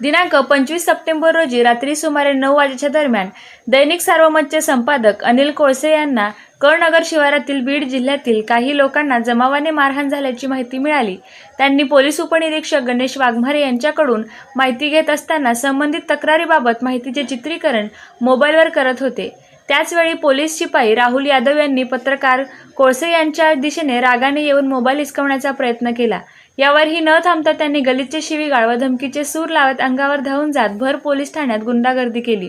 दिनांक पंचवीस सप्टेंबर रोजी रात्री सुमारे नऊ वाजेच्या दरम्यान दैनिक सार्वमतचे संपादक अनिल कोळसे यांना कळनगर शिवारातील बीड जिल्ह्यातील काही लोकांना जमावाने मारहाण झाल्याची माहिती मिळाली. त्यांनी पोलीस उपनिरीक्षक गणेश वाघमारे यांच्याकडून माहिती घेत असताना संबंधित तक्रारीबाबत माहितीचे चित्रीकरण मोबाईलवर करत होते. त्याचवेळी पोलीस शिपाई राहुल यादव यांनी पत्रकार कोळसे यांच्या दिशेने रागाने येऊन मोबाईल हिसकवण्याचा प्रयत्न केला. यावरही न थांबता त्यांनी गलितचे शिवीगाळ व धमकीचे सूर लावत अंगावर धावून जात भर पोलीस ठाण्यात गुंडागर्दी केली.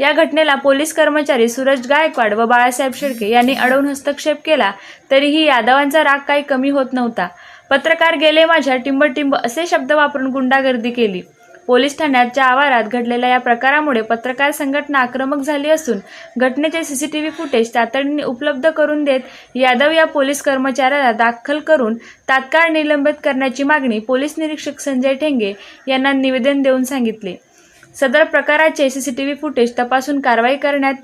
या घटनेला पोलीस कर्मचारी सूरज गायकवाड व बाळासाहेब शेळके यांनी अडवून हस्तक्षेप केला तरीही यादवांचा राग काही कमी होत नव्हता. पत्रकार गेले माझ्या टिंबटिंब असे शब्द वापरून गुंडागर्दी केली. पोलीस ठाण्याच्या आवारात घडलेल्या या प्रकारामुळे पत्रकार संघटना आक्रमक झाली असून घटनेचे सीसीटीव्ही फुटेज तातडीने उपलब्ध करून देत यादव या पोलीस कर्मचाऱ्याला दाखल करून तात्काळ निलंबित करण्याची मागणी पोलीस निरीक्षक संजय ठेंगे यांना निवेदन देऊन सांगितले. सदर प्रकाराचे सीसीटीव्ही फुटेज तपासून कारवाई करण्यात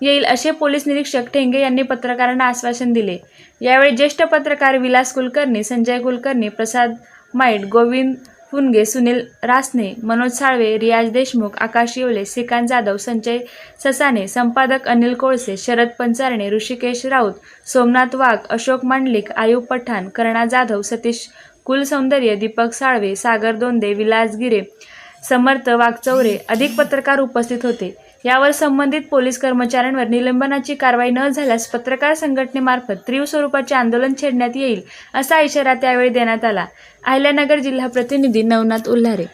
येईल असे पोलीस निरीक्षक ठेंगे यांनी पत्रकारांना आश्वासन दिले. यावेळी ज्येष्ठ पत्रकार विलास कुलकर्णी संजय कुलकर्णी प्रसाद माईट गोविंद फुनगे सुनील रासने मनोज साळवे रियाज देशमुख आकाश येवले श्रीकांत जाधव संजय ससाने संपादक अनिल कोळसे शरद पंचारणे ऋषिकेश राऊत सोमनाथ वाघ अशोक मांडलिक आयुब पठाण कर्णा जाधव सतीश कुलसौंदर्य दीपक साळवे सागर दोंदे विलास गिरे समर्थ वाघचौरे अधिक पत्रकार उपस्थित होते. यावर संबंधित पोलीस कर्मचाऱ्यांवर निलंबनाची कारवाई न झाल्यास पत्रकार संघटनेमार्फत तीव्र स्वरूपाचे आंदोलन छेडण्यात येईल असा इशारा त्यावेळी देण्यात आला. अहिल्यानगर जिल्हा प्रतिनिधी नवनाथ उल्हारे